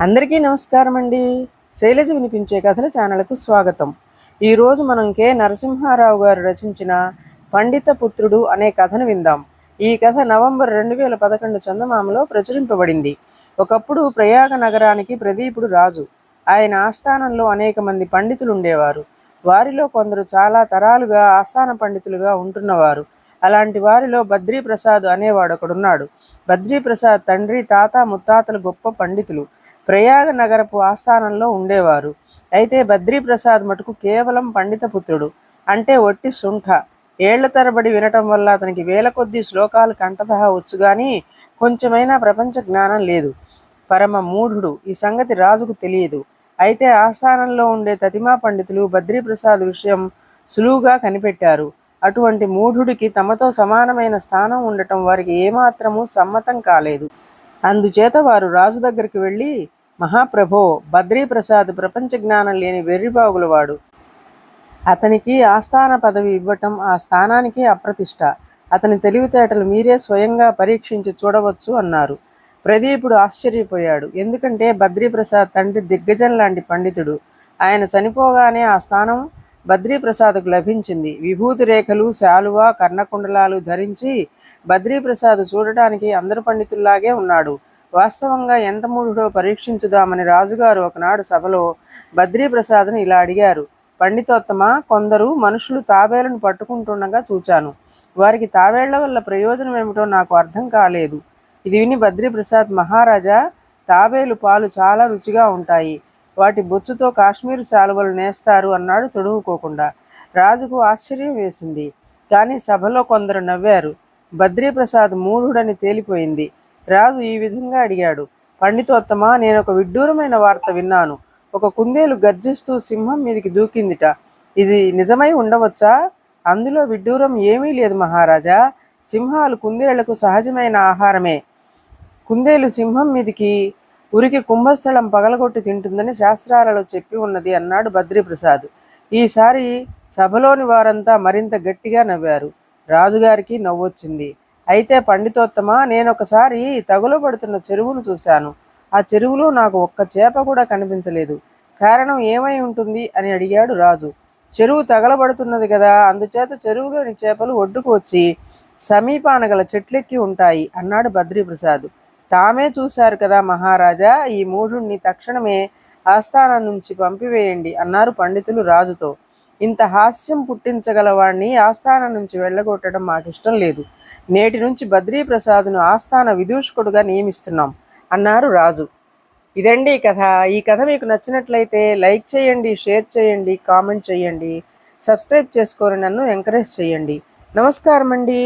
అందరికీ నమస్కారం అండి శైలజ వినిపించే కథల ఛానల్కు స్వాగతం. ఈరోజు మనం కె. నరసింహారావు గారు రచించిన పండిత పుత్రుడు అనే కథను విందాం. ఈ కథ నవంబర్ రెండు వేల పదకొండు చందమామలో ప్రచురింపబడింది. ఒకప్పుడు ప్రయాగ నగరానికి ప్రదీపుడు రాజు. ఆయన ఆస్థానంలో అనేక మంది పండితులు ఉండేవారు వారిలో కొందరు చాలా తరాలుగా ఆస్థాన పండితులుగా ఉంటున్నవారు. అలాంటి వారిలో బద్రీ ప్రసాద్ అనేవాడు ఒకడున్నాడు బద్రీ ప్రసాద్ తండ్రి తాత ముత్తాతలు గొప్ప పండితులు. ప్రయాగ నగరపు ఆస్థానంలో ఉండేవారు. అయితే బద్రీ ప్రసాద్ మటుకు కేవలం పండిత పుత్రుడు. అంటే ఒట్టి శుంఠ ఏళ్ళ తరబడి వినటం వల్ల అతనికి వేల కొద్ది శ్లోకాలు కంఠతహ వచ్చు కానీ కొంచెమైనా ప్రపంచ జ్ఞానం లేదు. పరమ మూఢుడు. ఈ సంగతి రాజుకు తెలియదు. అయితే ఆస్థానంలో ఉండే తతిమా పండితులు బద్రీ ప్రసాద్ విషయం సులువుగా కనిపెట్టారు. అటువంటి మూఢుడికి తమతో సమానమైన స్థానం ఉండటం వారికి ఏమాత్రమూ సమ్మతం కాలేదు. అందుచేత వారు రాజు దగ్గరికి వెళ్ళి మహాప్రభో బద్రీ ప్రసాద్ ప్రపంచ జ్ఞానం లేని వెర్రిబాగులవాడు అతనికి ఆస్థాన పదవి ఇవ్వటం ఆ స్థానానికి అప్రతిష్ట. అతని తెలివితేటలు మీరే స్వయంగా పరీక్షించి చూడవచ్చు అన్నారు. ప్రదీపుడు ఆశ్చర్యపోయాడు. ఎందుకంటే బద్రీప్రసాద్ తండ్రి దిగ్గజం లాంటి పండితుడు. ఆయన చనిపోగానే ఆ స్థానం బద్రీప్రసాద్కు లభించింది. విభూతి రేఖలు శాలువ కర్ణకుండలాలు ధరించి బద్రీప్రసాద్ చూడటానికి అందరు పండితుల్లాగే ఉన్నాడు. వాస్తవంగా ఎంత మూఢుడో పరీక్షించుదామని రాజుగారు ఒకనాడు సభలో బద్రీప్రసాద్ని ఇలా అడిగారు. పండితోత్తమ కొందరు మనుషులు తాబేలను పట్టుకుంటుండగా చూచాను. వారికి తాబేళ్ళ వల్ల ప్రయోజనం ఏమిటో నాకు అర్థం కాలేదు. ఇది విని బద్రీప్రసాద్ మహారాజా తాబేలు పాలు చాలా రుచిగా ఉంటాయి. వాటి బొచ్చుతో కాశ్మీరు శాలువలు నేస్తారు అన్నాడు తొడుగుకోకుండా. రాజుకు ఆశ్చర్యం వేసింది. కానీ సభలో కొందరు నవ్వారు. బద్రీప్రసాద్ మూఢుడని తేలిపోయింది. రాజు ఈ విధంగా అడిగాడు పండితోత్తమ నేను ఒక విడ్డూరమైన వార్త విన్నాను. ఒక కుందేలు గర్జిస్తూ సింహం మీదికి దూకిందిట. ఇది నిజమై ఉండవచ్చా? అందులో విడ్డూరం ఏమీ లేదు మహారాజా. సింహాలు కుందేళ్ళకు సహజమైన ఆహారమే. కుందేలు సింహం మీదికి ఉరికి కుంభస్థలం పగలగొట్టి తింటుందని శాస్త్రాలలో చెప్పి ఉన్నది అన్నాడు బద్రీప్రసాద్. ఈసారి సభలోని వారంతా మరింత గట్టిగా నవ్వారు. రాజుగారికి నవ్వొచ్చింది. అయితే పండితోత్తమ నేను ఒకసారి తగులబడుతున్న చెరువును చూశాను. ఆ చెరువులో నాకు ఒక్క చేప కూడా కనిపించలేదు. కారణం ఏమై ఉంటుంది అని అడిగాడు రాజు. చెరువు తగలబడుతున్నది కదా అందుచేత చెరువులోని చేపలు ఒడ్డుకు వచ్చి సమీపాన గల చెట్లెక్కి ఉంటాయి అన్నాడు బద్రీప్రసాద్. తామే చూశారు కదా మహారాజా ఈ మూఢుణ్ణి తక్షణమే ఆస్థానం నుంచి పంపివేయండి అన్నారు పండితులు రాజుతో. ఇంత హాస్యం పుట్టించగలవాణ్ణి ఆస్థానం నుంచి వెళ్ళగొట్టడం మాకు ఇష్టం లేదు. నేటి నుంచి బద్రీప్రసాద్ను ఆస్థాన విదూషకుడుగా నియమిస్తున్నాం అన్నారు రాజు. ఇదండి ఈ కథ. ఈ కథ మీకు నచ్చినట్లయితే లైక్ చేయండి షేర్ చేయండి కామెంట్ చేయండి సబ్స్క్రైబ్ చేసుకొని నన్ను ఎంకరేజ్ చేయండి. నమస్కారం అండి